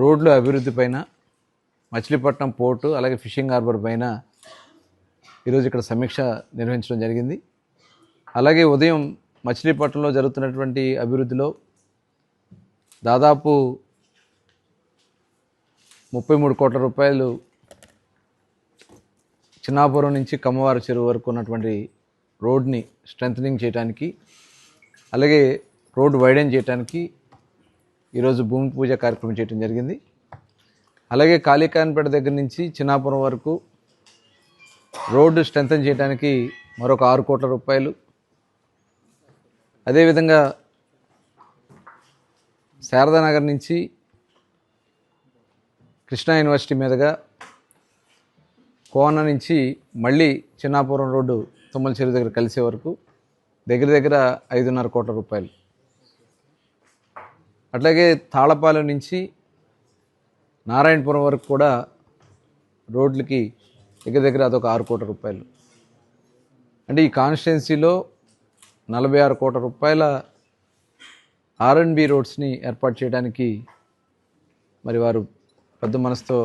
రోడ్లు అభివృద్ధి పైన మచిలీపట్నం పోర్టు అలాగే ఫిషింగ్ హార్బర్ పైన ఈరోజు ఇక్కడ సమీక్ష నిర్వహించడం జరిగింది. అలాగే ఉదయం మచిలీపట్నంలో జరుగుతున్నటువంటి అభివృద్ధిలో దాదాపు ముప్పై మూడు కోట్ల రూపాయలు చిన్నాపురం నుంచి కమ్మవారి చెరువు వరకు ఉన్నటువంటి రోడ్ని స్ట్రెంథనింగ్ చేయడానికి అలాగే రోడ్ వైడెన్ చేయడానికి ఈరోజు భూమి పూజ కార్యక్రమం చేయడం జరిగింది. అలాగే కాళీకాయనపేట దగ్గర నుంచి చిన్నాపురం వరకు రోడ్డు స్ట్రెంథన్ చేయడానికి మరొక ఆరు కోట్ల రూపాయలు. అదేవిధంగా శారదానగర్ నుంచి కృష్ణా యూనివర్సిటీ మీదుగా కోన నుంచి మళ్ళీ చిన్నాపురం రోడ్డు తుమ్మల చెరువు దగ్గర కలిసే వరకు దగ్గర దగ్గర ఐదున్నర కోట్ల రూపాయలు. అట్లాగే తాళపాలెం నుంచి నారాయణపురం వరకు కూడా రోడ్లకి దగ్గర దగ్గర అదొక ఆరు కోట్ల రూపాయలు. అంటే ఈ కాన్స్టిట్యున్సీలో నలభై ఆరు కోట్ల రూపాయల ఆర్ఎన్బి రోడ్స్ని ఏర్పాటు చేయడానికి మరి వారు పెద్ద మనసుతో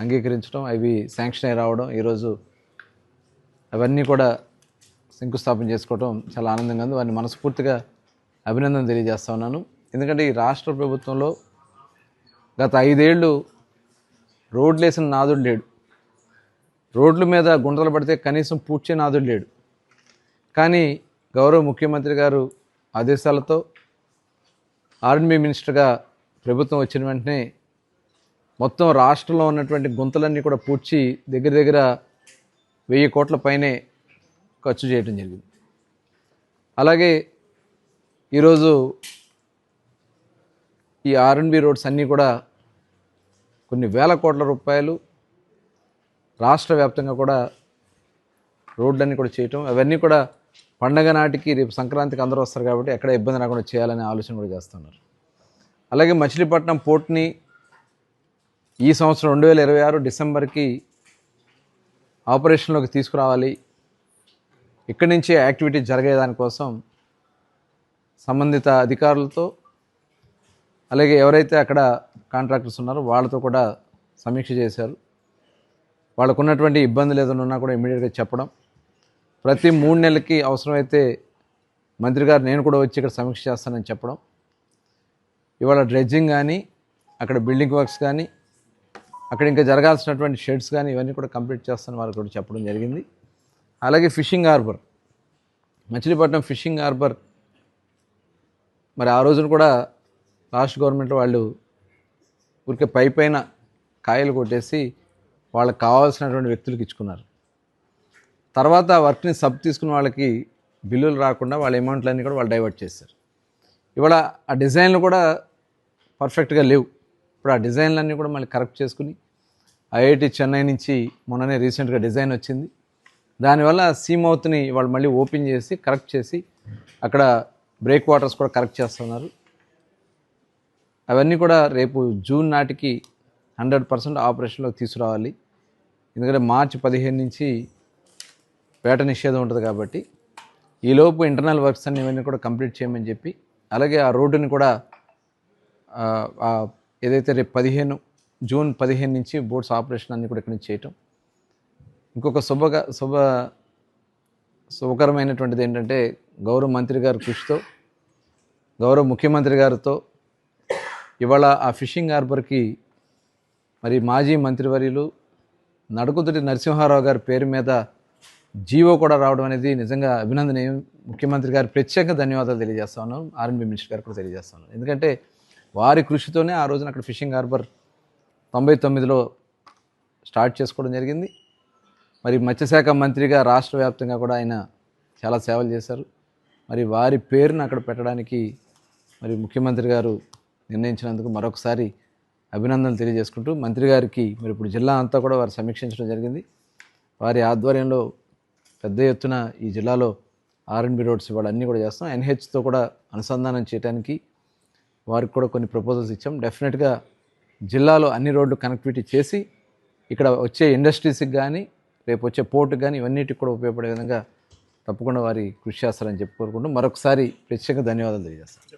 అంగీకరించడం అవి శాంక్షన్ అయి రావడం ఈరోజు అవన్నీ కూడా శంకుస్థాపన చేసుకోవడం చాలా ఆనందంగా ఉంది. వారిని మనస్ఫూర్తిగా అభినందన తెలియజేస్తా ఉన్నాను. ఎందుకంటే ఈ రాష్ట్ర ప్రభుత్వంలో గత ఐదేళ్ళు రోడ్లు వేసిన నాదుడు లేడు. రోడ్ల మీద గుంటలు పడితే కనీసం పూడ్చే నాదుడు లేడు. కానీ గౌరవ ముఖ్యమంత్రి గారు ఆదేశాలతో ఆర్మీ మినిస్టర్గా ప్రభుత్వం వచ్చిన వెంటనే మొత్తం రాష్ట్రంలో ఉన్నటువంటి గుంతలన్నీ కూడా పూడ్చి దగ్గర దగ్గర వెయ్యి కోట్ల పైనే ఖర్చు చేయడం జరిగింది. అలాగే ఈరోజు ఈ ఆర్ఎన్బి రోడ్స్ అన్నీ కూడా కొన్ని వేల కోట్ల రూపాయలు రాష్ట్ర వ్యాప్తంగా కూడా రోడ్లన్నీ కూడా చేయటం. అవన్నీ కూడా పండగ నాటికి రేపు సంక్రాంతికి అందరూ వస్తారు కాబట్టి ఎక్కడ ఇబ్బంది రాకుండా చేయాలనే ఆలోచన కూడా చేస్తున్నారు. అలాగే మచిలీపట్నం పోర్ట్ని ఈ సంవత్సరం రెండు వేల ఇరవై ఆరు డిసెంబర్కి ఆపరేషన్లోకి తీసుకురావాలి. ఇక్కడి నుంచి యాక్టివిటీ జరిగేదానికోసం సంబంధిత అధికారులతో అలాగే ఎవరైతే అక్కడ కాంట్రాక్టర్స్ ఉన్నారో వాళ్ళతో కూడా సమీక్ష చేశారు. వాళ్ళకు ఉన్నటువంటి ఇబ్బందులు ఏదైనా ఉన్నా కూడా ఇమీడియట్గా చెప్పడం. ప్రతి మూడు నెలలకి అవసరమైతే మంత్రి గారు నేను కూడా వచ్చి ఇక్కడ సమీక్ష చేస్తానని చెప్పడం. ఇవాళ డ్రెడ్జింగ్ కానీ అక్కడ బిల్డింగ్ వర్క్స్ కానీ అక్కడ ఇంకా జరగాల్సినటువంటి షెడ్స్ కానీ ఇవన్నీ కూడా కంప్లీట్ చేస్తాను వారికి కూడా చెప్పడం జరిగింది. అలాగే fishing harbour Machilipatnam fishing harbour మరి ఆ రోజున కూడా లాస్ట్ గవర్నమెంట్ వాళ్ళు ఊరికే పై పైన కాయలు కొట్టేసి వాళ్ళకి కావాల్సినటువంటి వ్యక్తులకు ఇచ్చుకున్నారు. తర్వాత వర్క్ని సబ్ తీసుకున్న వాళ్ళకి బిల్లులు రాకుండా వాళ్ళ అమౌంట్లన్నీ కూడా వాళ్ళు డైవర్ట్ చేశారు. ఇవాళ ఆ డిజైన్లు కూడా పర్ఫెక్ట్గా లేవు. ఇప్పుడు ఆ డిజైన్లన్నీ కూడా మళ్ళీ కరెక్ట్ చేసుకుని ఐఐటి చెన్నై నుంచి మొన్ననే రీసెంట్గా డిజైన్ వచ్చింది. దానివల్ల సీమౌత్ని వాళ్ళు మళ్ళీ ఓపెన్ చేసి కరెక్ట్ చేసి అక్కడ బ్రేక్ వాటర్స్ కూడా కరెక్ట్ చేస్తున్నారు. అవన్నీ కూడా రేపు జూన్ నాటికి హండ్రెడ్ పర్సెంట్ ఆపరేషన్లోకి తీసుకురావాలి. ఎందుకంటే మార్చి పదిహేను నుంచి వేట నిషేధం ఉంటుంది కాబట్టి ఈలోపు ఇంటర్నల్ వర్క్స్ అన్ని ఇవన్నీ కూడా కంప్లీట్ చేయమని చెప్పి అలాగే ఆ రోడ్డుని కూడా ఏదైతే రేపు పదిహేను జూన్ పదిహేను నుంచి బోట్స్ ఆపరేషన్ అన్ని కూడా ఇక్కడి నుంచి చేయటం. ఇంకొక శుభగా శుభ శుభకరమైనటువంటిది ఏంటంటే గౌరవ మంత్రి గారి కృషితో గౌరవ ముఖ్యమంత్రి గారితో ఇవాళ ఆ ఫిషింగ్ హార్బర్కి మరి మాజీ మంత్రివర్యులు నడుకుతుడి నరసింహారావు గారి పేరు మీద జీవో కూడా రావడం అనేది నిజంగా అభినందనీయం. ముఖ్యమంత్రి గారు ప్రత్యేక ధన్యవాదాలు తెలియజేస్తాను ఆర్ఎన్బి మినిస్టర్ గారు కూడా తెలియజేస్తాను ఎందుకంటే వారి కృషితోనే ఆ రోజున అక్కడ ఫిషింగ్ హార్బర్ తొంభై తొమ్మిదిలో స్టార్ట్ చేసుకోవడం జరిగింది. మరి మత్స్యశాఖ మంత్రిగా రాష్ట్ర వ్యాప్తంగా కూడా ఆయన చాలా సేవలు చేశారు. మరి వారి పేరును అక్కడ పెట్టడానికి మరి ముఖ్యమంత్రి గారు నిర్ణయించినందుకు మరొకసారి అభినందనలు తెలియజేసుకుంటూ మంత్రి గారికి మరి ఇప్పుడు జిల్లా అంతా కూడా వారు సమీక్షించడం జరిగింది. వారి ఆధ్వర్యంలో పెద్ద ఎత్తున ఈ జిల్లాలో ఆర్ఎన్బి రోడ్స్ ఇవాళ అన్నీ కూడా చేస్తాం ఎన్హెచ్తో కూడా అనుసంధానం చేయడానికి వారికి కూడా కొన్ని ప్రపోజల్స్ ఇచ్చాం. డెఫినెట్గా జిల్లాలో అన్ని రోడ్లు కనెక్టివిటీ చేసి ఇక్కడ వచ్చే ఇండస్ట్రీస్కి కానీ రేపు వచ్చే పోర్టుకి కానీ ఇవన్నిటికి కూడా ఉపయోగపడే విధంగా తప్పకుండా వారి కృషి చేస్తారని చెప్పి కోరుకుంటూ మరొకసారి ప్రత్యేక ధన్యవాదాలు తెలియజేస్తాను.